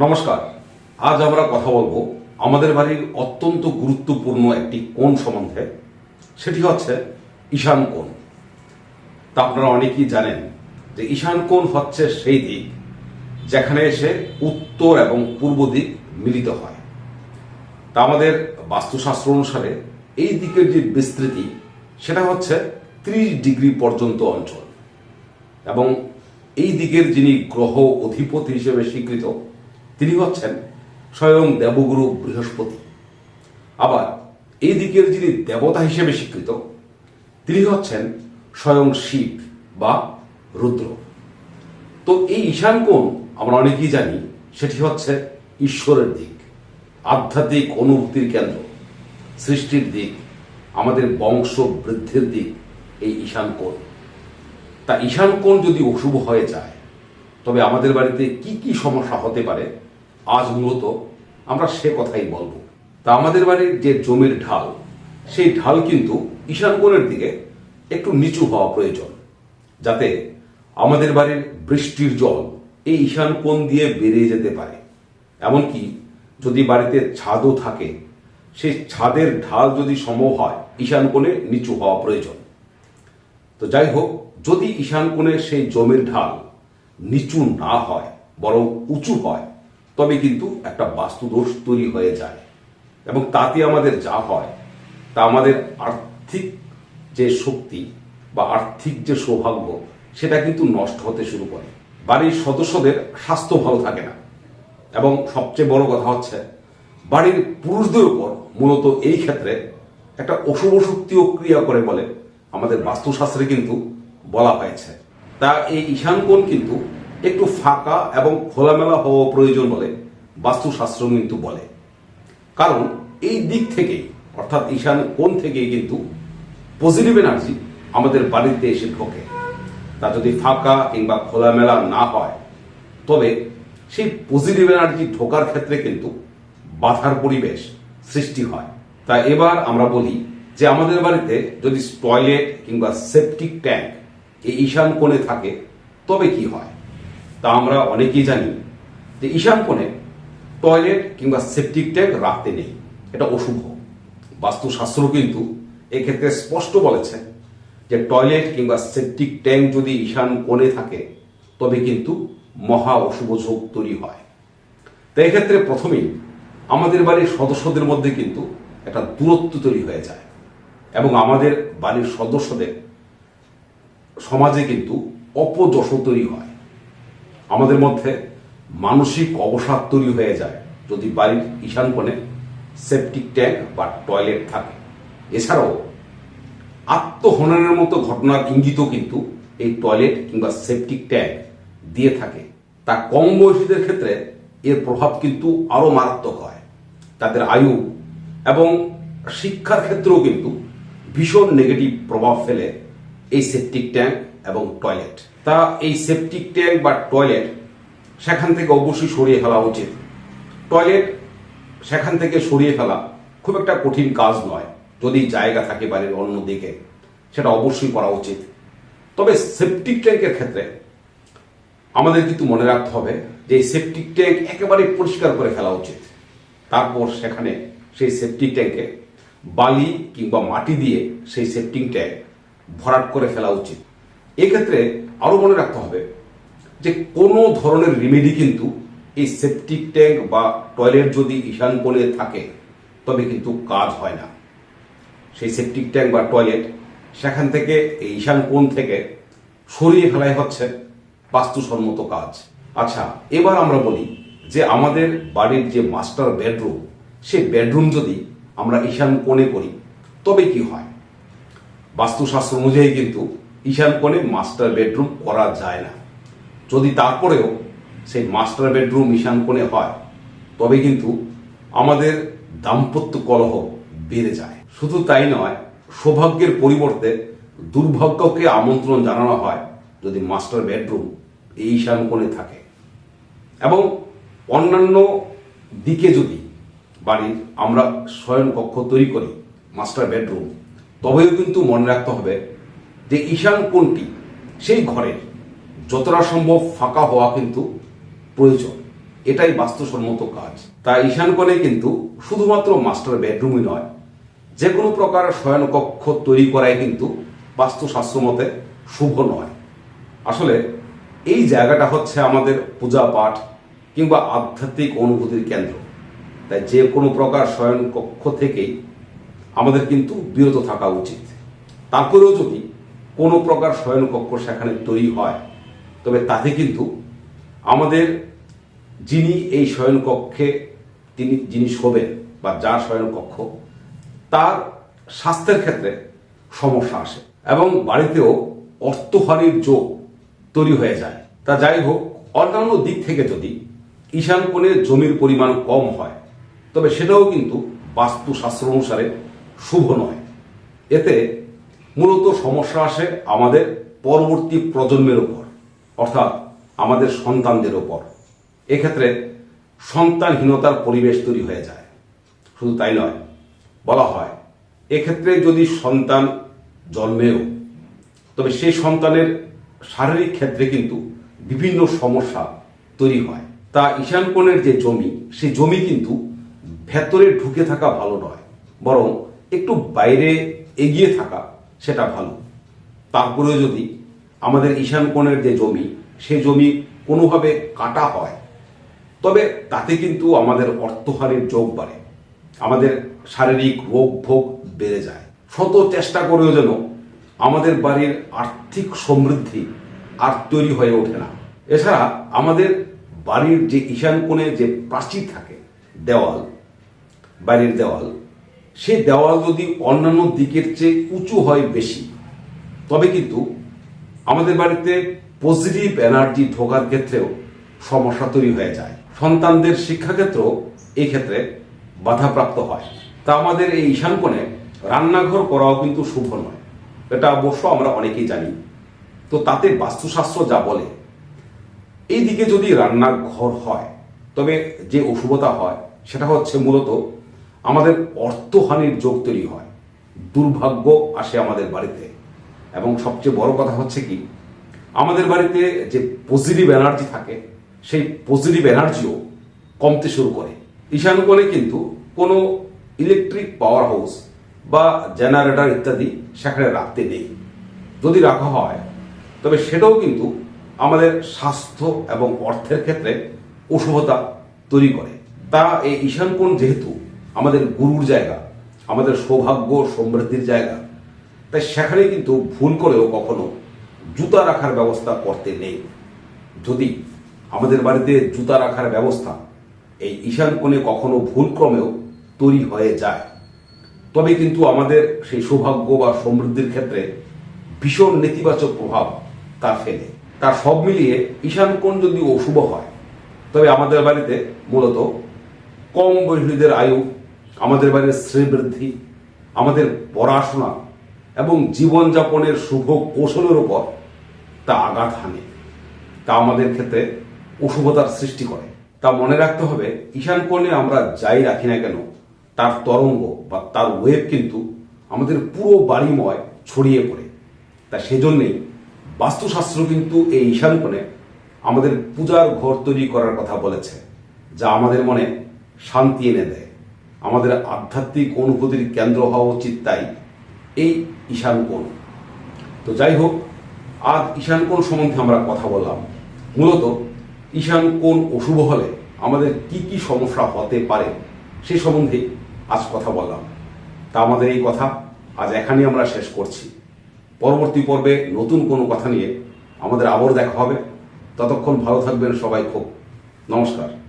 নমস্কার। আজ আমরা কথা বলব আমাদের বাড়ির অত্যন্ত গুরুত্বপূর্ণ একটি কোণ সম্বন্ধে। সেটি হচ্ছে ঈশান কোণ। তা আপনারা অনেকেই জানেন যে ঈশান কোণ হচ্ছে সেই দিক যেখানে এসে উত্তর এবং পূর্ব দিক মিলিত হয়। তা আমাদের বাস্তুশাস্ত্র অনুসারে এই দিকের যে বিস্তৃতি, সেটা হচ্ছে ত্রিশ ডিগ্রি পর্যন্ত অঞ্চল। এবং এই দিকের যিনি গ্রহ অধিপতি হিসেবে স্বীকৃত তিনি হচ্ছেন স্বয়ং দেবগুরু বৃহস্পতি। আবার এই দিকের যিনি দেবতা হিসেবে স্বীকৃত, তিনি হচ্ছেন স্বয়ং শিব বা রুদ্র। তো এই ঈশান কোণ আমরা অনেকেই জানি, সেটি হচ্ছে ঈশ্বরের দিক, আধ্যাত্মিক অনুভূতির কেন্দ্র। সৃষ্টির দিক, আমাদের বংশ বৃদ্ধির দিক, এই ঈশান কোণ। তা ঈশান কোণ যদি অশুভ হয়ে যায়, তবে আমাদের বাড়িতে কি কি সমস্যা হতে পারে? আজ মূলত আমরা সে কথাই বলব। তা আমাদের বাড়ির যে জমির ঢাল, সেই ঢাল কিন্তু ঈশান কোণের দিকে একটু নিচু হওয়া প্রয়োজন, যাতে আমাদের বাড়ির বৃষ্টির জল এই ঈশান কোণ দিয়ে বেরিয়ে যেতে পারে। এমনকি যদি বাড়িতে ছাদও থাকে, সেই ছাদের ঢাল যদি সম্ভব হয় ঈশান কোণে নিচু হওয়া প্রয়োজন। তো যাই হোক, যদি ঈশান কোণে সেই জমির ঢাল নিচু না হয়, বরং উঁচু হয় তবে কিন্তু একটা বাস্তুদোষ তৈরি হয়ে যায়। এবং তাতে আমাদের যা হয়, তা আমাদের আর্থিক যে শক্তি বা আর্থিক যে সৌভাগ্য, সেটা কিন্তু নষ্ট হতে শুরু করে। বাড়ির সদস্যদের স্বাস্থ্য ভালো থাকে না। এবং সবচেয়ে বড় কথা হচ্ছে, বাড়ির পুরুষদের উপর মূলত এই ক্ষেত্রে একটা অশুভ শক্তিও ক্রিয়া করে বলে আমাদের বাস্তুশাস্ত্রে কিন্তু বলা হয়েছে। তা এই ঈশান কোণ কিন্তু একটু ফাঁকা এবং খোলামেলা হওয়া প্রয়োজন বলে বাস্তুশাস্ত্র কিন্তু বলে। কারণ এই দিক থেকেই, অর্থাৎ ঈশান কোণ থেকেই কিন্তু পজিটিভ এনার্জি আমাদের বাড়িতে এসে ঢোকে। তা যদি ফাঁকা কিংবা খোলামেলা না হয়, তবে সেই পজিটিভ এনার্জি ঢোকার ক্ষেত্রে কিন্তু বাধার পরিবেশ সৃষ্টি হয়। তা এবার আমরা বলি যে আমাদের বাড়িতে যদি টয়লেট কিংবা সেপটিক ট্যাঙ্ক এই ঈশান কোণে থাকে, তবে কি হয়? তা আমরা অনেকেই জানি যে ঈশান কোণে টয়লেট কিংবা সেপটিক ট্যাঙ্ক রাখতে নেই। এটা অশুভ। বাস্তুশাস্ত্র কিন্তু এক্ষেত্রে স্পষ্ট বলেছে যে টয়লেট কিংবা সেপটিক ট্যাঙ্ক যদি ঈশান কোণে থাকে, তবে কিন্তু মহা অশুভ যোগ তৈরি হয়। তো এক্ষেত্রে প্রথমেই আমাদের বাড়ির সদস্যদের মধ্যে কিন্তু একটা দূরত্ব তৈরি হয়ে যায় এবং আমাদের বাড়ির সদস্যদের সমাজে কিন্তু অপযশ তৈরি হয়। আমাদের মধ্যে মানসিক অবসাদ তৈরি হয়ে যায় যদি বাড়ির ঈশান কোণে সেপটিক ট্যাঙ্ক বা টয়লেট থাকে। এছাড়াও আত্মহননের মতো ঘটনার ইঙ্গিতও কিন্তু এই টয়লেট কিংবা সেপটিক ট্যাঙ্ক দিয়ে থাকে। তা কম বয়সীদের ক্ষেত্রে এর প্রভাব কিন্তু আরও মারাত্মক হয়। তাদের আয়ু এবং শিক্ষার ক্ষেত্রেও কিন্তু ভীষণ নেগেটিভ প্রভাব ফেলে এই সেপটিক ট্যাঙ্ক এবং টয়লেট তা এই সেপটিক ট্যাঙ্ক বা টয়লেট সেখান থেকে অবশ্যই সরিয়ে ফেলা উচিত। টয়লেট সেখান থেকে সরিয়ে ফেলা খুব একটা কঠিন কাজ নয়, যদি জায়গা থাকে বাড়ির অন্য দিকে সেটা অবশ্যই করা উচিত। তবে সেপটিক ট্যাঙ্কের ক্ষেত্রে আমাদের কিন্তু মনে রাখতে হবে যে সেপটিক ট্যাঙ্ক একেবারে পরিষ্কার করে ফেলা উচিত। তারপর সেখানে সেই সেপটিক ট্যাঙ্কে বালি কিংবা মাটি দিয়ে সেই সেপটিক ট্যাঙ্ক ভরাট করে ফেলা উচিত। এক্ষেত্রে আরও মনে রাখতে হবে যে কোনো ধরনের রিমেডি কিন্তু এই সেপটিক ট্যাঙ্ক বা টয়লেট যদি ঈশান কোণে থাকে, তবে কিন্তু কাজ হয় না। সেই সেপটিক ট্যাঙ্ক বা টয়লেট সেখান থেকে এই ঈশান কোণ থেকে সরিয়ে ফেলাই হচ্ছে বাস্তুসম্মত কাজ। আচ্ছা এবার আমরা বলি যে আমাদের বাড়ির যে মাস্টার বেডরুম সেই বেডরুম যদি আমরা ঈশান কোণে করি, তবে কি হয়? বাস্তুশাস্ত্র অনুযায়ী কিন্তু ঈশান কোণে মাস্টার বেডরুম করা যায় না। যদি তারপরেও সেই মাস্টার বেডরুম ঈশান কোণে হয়, তবে কিন্তু আমাদের দাম্পত্য কলহ বেড়ে যায়। শুধু তাই নয়, সৌভাগ্যের পরিবর্তে দুর্ভাগ্যকে আমন্ত্রণ জানানো হয় যদি মাস্টার বেডরুম এই ঈশান কোণে থাকে। এবং অন্যান্য দিকে যদি বাড়ির আমরা শয়ন কক্ষ তৈরি করি মাস্টার বেডরুম তবেও কিন্তু মনে রাখতে হবে যে ঈশান কোণটি সেই ঘরের। যতটা সম্ভব ফাঁকা হওয়া কিন্তু প্রয়োজন। এটাই বাস্তুসম্মত কাজ। তাই ঈশান কোণে কিন্তু শুধুমাত্র মাস্টার বেডরুমই নয় যে কোনো প্রকার শয়নকক্ষ তৈরি করাই কিন্তু বাস্তুশাস্ত্র মতে শুভ নয়। আসলে এই জায়গাটা হচ্ছে আমাদের পূজা পাঠ কিংবা আধ্যাত্মিক অনুভূতির কেন্দ্র। তাই যে কোনো প্রকার শয়নকক্ষ থেকেই আমাদের কিন্তু বিরত থাকা উচিত। তারপরেও যদি কোনো প্রকার শয়নকক্ষ সেখানে তৈরি হয়। তবে তাতে কিন্তু আমাদের যিনি এই শয়নকক্ষে তিনি যিনি শোবেন বা যার শয়নকক্ষ তার স্বাস্থ্যের ক্ষেত্রে সমস্যা আসে এবং বাড়িতেও অর্থহানির যোগ তৈরি হয়ে যায়। তা যাই হোক, অন্যান্য দিক থেকে যদি ঈশান কোণে জমির পরিমাণ কম হয়, তবে সেটাও কিন্তু বাস্তুশাস্ত্র অনুসারে শুভ নয়। এতে মূলত সমস্যা আসে আমাদের পরবর্তী প্রজন্মের উপর, অর্থাৎ আমাদের সন্তানদের ওপর এক্ষেত্রে সন্তানহীনতার পরিবেশ তৈরি হয়ে যায়। শুধু তাই নয়, বলা হয়, এক্ষেত্রে যদি সন্তান জন্মেও, তবে সেই সন্তানের শারীরিক ক্ষেত্রে কিন্তু বিভিন্ন সমস্যা তৈরি হয়। তা ঈশান কোণের যে জমি, সেই জমি কিন্তু ভেতরে ঢুকে থাকা ভালো নয়, বরং একটু বাইরে এগিয়ে থাকা সেটা ভালো। তারপরে যদি আমাদের ঈশান কোণের যে জমি সেই জমি কোনোভাবে কাটা হয়, তবে তাতে কিন্তু আমাদের অর্থহারির যোগ বাড়ে। আমাদের শারীরিক রোগ ভোগ বেড়ে যায়। শত চেষ্টা করেও যেন আমাদের বাড়ির আর্থিক সমৃদ্ধি আর তৈরি হয়ে ওঠে না। এছাড়া আমাদের বাড়ির যে ঈশান কোণে যে প্রাচীর থাকে, দেওয়াল, বাড়ির দেওয়াল সেই দেওয়াল যদি অন্যান্য দিকের চেয়ে উঁচু হয় বেশি, তবে কিন্তু আমাদের বাড়িতে পজিটিভ এনার্জি ঢোকার ক্ষেত্রেও সমস্যা তৈরি হয়ে যায়। সন্তানদের শিক্ষাক্ষেত্রেও এই ক্ষেত্রে বাধাপ্রাপ্ত হয়। তা আমাদের এই ঈশান কোণে রান্নাঘর করাও কিন্তু শুভ নয়। এটা অবশ্য আমরা অনেকেই জানি। তো তাতে বাস্তুশাস্ত্র যা বলে, এই দিকে যদি রান্নাঘর হয়, তবে যে অশুভতা হয়, সেটা হচ্ছে মূলত আমাদের অর্থহানির যোগ তৈরি হয়। দুর্ভাগ্য আসে আমাদের বাড়িতে। এবং সবচেয়ে বড় কথা হচ্ছে কি, আমাদের বাড়িতে যে পজিটিভ এনার্জি থাকে, সেই পজিটিভ এনার্জিও কমতে শুরু করে। ঈশান কোণে কিন্তু কোনো ইলেকট্রিক পাওয়ার হাউস বা জেনারেটর ইত্যাদি সেখানে রাখতে নেই। যদি রাখা হয়, তবে সেটাও কিন্তু আমাদের স্বাস্থ্য এবং অর্থের ক্ষেত্রে অশুভতা তৈরি করে। তা এই ঈশানকোণ যেহেতু আমাদের গুরুর জায়গা, আমাদের সৌভাগ্য, সমৃদ্ধির জায়গা। তাই সেখানে কিন্তু ভুল করেও কখনো জুতা রাখার ব্যবস্থা করতে নেই। যদি আমাদের বাড়িতে জুতা রাখার ব্যবস্থা এই ঈশান কোণে কখনো ভুলক্রমেও তৈরি হয়ে যায়, তবে কিন্তু আমাদের সেই সৌভাগ্য বা সমৃদ্ধির ক্ষেত্রে ভীষণ নেতিবাচক প্রভাব তা ফেলে। তার সব মিলিয়ে ঈশান কোণ যদি অশুভ হয়, তবে আমাদের বাড়িতে মূলত কম বৈষ্ণীদের আয়ু আমাদের বাড়ির শ্রীবৃদ্ধি, আমাদের পড়াশোনা এবং জীবনযাপনের শুভ কৌশলের উপর তা আঘাত হানে। তা আমাদের ক্ষেত্রে অশুভতার সৃষ্টি করে। তা মনে রাখতে হবে, ঈশান কোণে আমরা যাই রাখি না কেন, তার তরঙ্গ বা তার ওয়েব কিন্তু আমাদের পুরো বাড়িময় ছড়িয়ে পড়ে। তা সেজন্যেই বাস্তুশাস্ত্র কিন্তু এই ঈশান কোণে আমাদের পূজার ঘর তৈরি করার কথা বলেছে, যা আমাদের মনে শান্তি এনে দেয়। আমাদের আধ্যাত্মিক অনুভূতির কেন্দ্র হওয়া উচিত তাই এই ঈশান কোণ। তো যাই হোক, আজ ঈশান কোণ সম্বন্ধে আমরা কথা বললাম। মূলত ঈশান কোণ অশুভ হলে আমাদের কি কি সমস্যা হতে পারে সে সম্বন্ধে আজ কথা বললাম। তা আমাদের এই কথা আজ এখানেই আমরা শেষ করছি। পরবর্তী পর্বে নতুন কোনো কথা নিয়ে আমাদের আবার দেখা হবে। ততক্ষণ ভালো থাকবেন সবাই খুব। নমস্কার।